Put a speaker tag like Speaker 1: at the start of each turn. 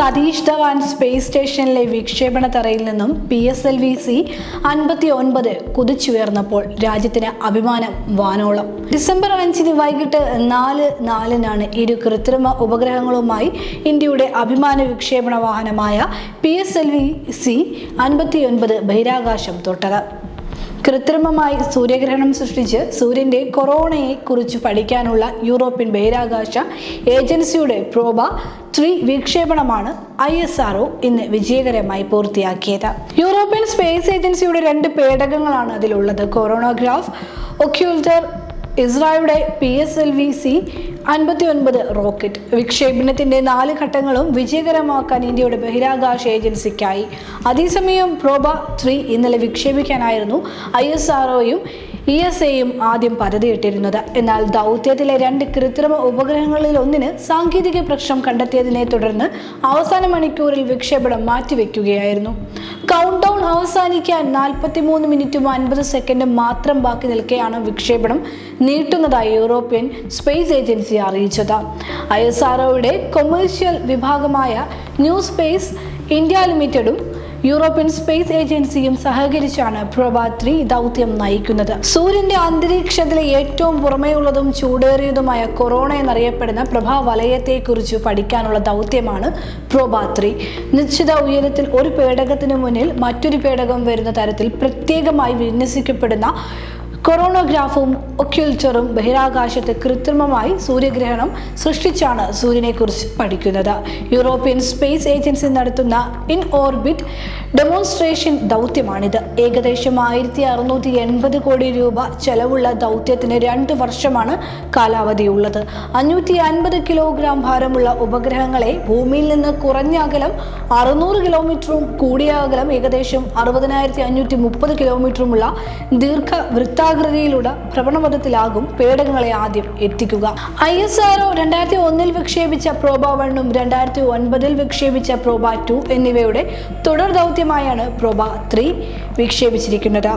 Speaker 1: Satheesh Dhawan space സ്റ്റേഷനിലെ വിക്ഷേപണ തറയിൽ നിന്നും P S L V C അൻപത്തി ഒൻപത് കുതിച്ചുയർന്നപ്പോൾ രാജ്യത്തിന് അഭിമാനം വാനോളം. ഡിസംബർ അഞ്ചിന് വൈകിട്ട് നാല് നാലിനാണ് ഇരു കൃത്രിമ ഉപഗ്രഹങ്ങളുമായി ഇന്ത്യയുടെ അഭിമാന വിക്ഷേപണ വാഹനമായ P S L V C അൻപത്തി ഒൻപത് ബഹിരാകാശം തൊട്ടത്. കൃത്രിമമായി സൂര്യഗ്രഹണം സൃഷ്ടിച്ച് സൂര്യന്റെ കൊറോണയെ കുറിച്ച് പഠിക്കാനുള്ള യൂറോപ്യൻ ബഹിരാകാശ ഏജൻസിയുടെ പ്രോബ ത്രീ വിക്ഷേപണമാണ് ഐ എസ് ആർ ഒ ഇന്ന് വിജയകരമായി പൂർത്തിയാക്കിയത്. യൂറോപ്യൻ സ്പേസ് ഏജൻസിയുടെ രണ്ട് പേടകങ്ങളാണ് അതിലുള്ളത്. Coronagraph occulter ഇസ്രായുടെ P S L V C അൻപത്തി ഒൻപത് റോക്കറ്റ് വിക്ഷേപണത്തിന്റെ നാല് ഘട്ടങ്ങളും വിജയകരമാക്കാൻ ഇന്ത്യയുടെ ബഹിരാകാശ ഏജൻസിക്കായി. അതേസമയം പ്രോബ ത്രീ ഇന്നലെ വിക്ഷേപിക്കാനായിരുന്നു ഐ എസ് ആർഒയും ഇ എസ് എയും ആദ്യം പദ്ധതിയിട്ടിരുന്നത് എന്നാൽ ദൗത്യത്തിലെ രണ്ട് കൃത്രിമ ഉപഗ്രഹങ്ങളിൽ ഒന്നിന് സാങ്കേതിക പ്രശ്നം കണ്ടെത്തിയതിനെ തുടർന്ന് അവസാന മണിക്കൂറിൽ വിക്ഷേപണം മാറ്റിവെക്കുകയായിരുന്നു. കൗണ്ട് ഡൗൺ അവസാനിക്കാൻ നാൽപ്പത്തിമൂന്ന് മിനിറ്റും അൻപത് സെക്കൻഡും മാത്രം ബാക്കി നിൽക്കെയാണ് വിക്ഷേപണം നീട്ടുന്നതായി യൂറോപ്യൻ സ്പേസ് ഏജൻസി അറിയിച്ചത്. ഐ എസ് ആർഒയുടെ കൊമേഴ്ഷ്യൽ വിഭാഗമായ ന്യൂ സ്പേസ് ഇന്ത്യ ലിമിറ്റഡും യൂറോപ്യൻ സ്പേസ് ഏജൻസിയും സഹകരിച്ചാണ് പ്രഭാത്രി ദൗത്യം നയിക്കുന്നത്. സൂര്യന്റെ അന്തരീക്ഷത്തിലെ ഏറ്റവും പുറമേയുള്ളതും ചൂടേറിയതുമായ കൊറോണ എന്നറിയപ്പെടുന്ന പ്രഭാ വലയത്തെക്കുറിച്ച് പഠിക്കാനുള്ള ദൗത്യമാണ് ത്രീ. നിശ്ചിത ഉയരത്തിൽ ഒരു പേടകത്തിന് മുന്നിൽ മറ്റൊരു പേടകം വരുന്ന തരത്തിൽ പ്രത്യേകമായി വിന്യസിക്കപ്പെടുന്ന കൊറോണോഗ്രാഫും ഒക്യുൽച്ചറും ബഹിരാകാശത്ത് കൃത്രിമമായി സൂര്യഗ്രഹണം സൃഷ്ടിച്ചാണ് സൂര്യനെക്കുറിച്ച് പഠിക്കുന്നത്. യൂറോപ്യൻ സ്പേസ് ഏജൻസി നടത്തുന്ന ഇൻ ഓർബിറ്റ് ഡെമോൺസ്ട്രേഷൻ ദൗത്യമാണിത്. ഏകദേശം ആയിരത്തി അറുന്നൂറ്റി എൺപത് കോടി രൂപ ചെലവുള്ള ദൗത്യത്തിന് രണ്ട് വർഷമാണ് കാലാവധിയുള്ളത്. അഞ്ഞൂറ്റി അൻപത് കിലോഗ്രാം ഭാരമുള്ള ഉപഗ്രഹങ്ങളെ ഭൂമിയിൽ നിന്ന് കുറഞ്ഞ അകലം അറുന്നൂറ് കിലോമീറ്ററും കൂടിയ അകലം ഏകദേശം അറുപതിനായിരത്തി അഞ്ഞൂറ്റി മുപ്പത് കിലോമീറ്ററുമുള്ള ദീർഘ വൃത്താകൃതിയിലുള്ള ഭ്രമണപഥത്തിലാകും പേടകങ്ങളെ ആദ്യം എത്തിക്കുക. ഐ എസ് ആർഒ രണ്ടായിരത്തി ഒന്നിൽ വിക്ഷേപിച്ച പ്രോബ വണ്ണും രണ്ടായിരത്തി ഒൻപതിൽ വിക്ഷേപിച്ച പ്രോബ ടു എന്നിവയുടെ തുടർ ദൗത്യമായാണ് പ്രോബ ത്രീ വിക്ഷേപിച്ചിരിക്കുന്നത്.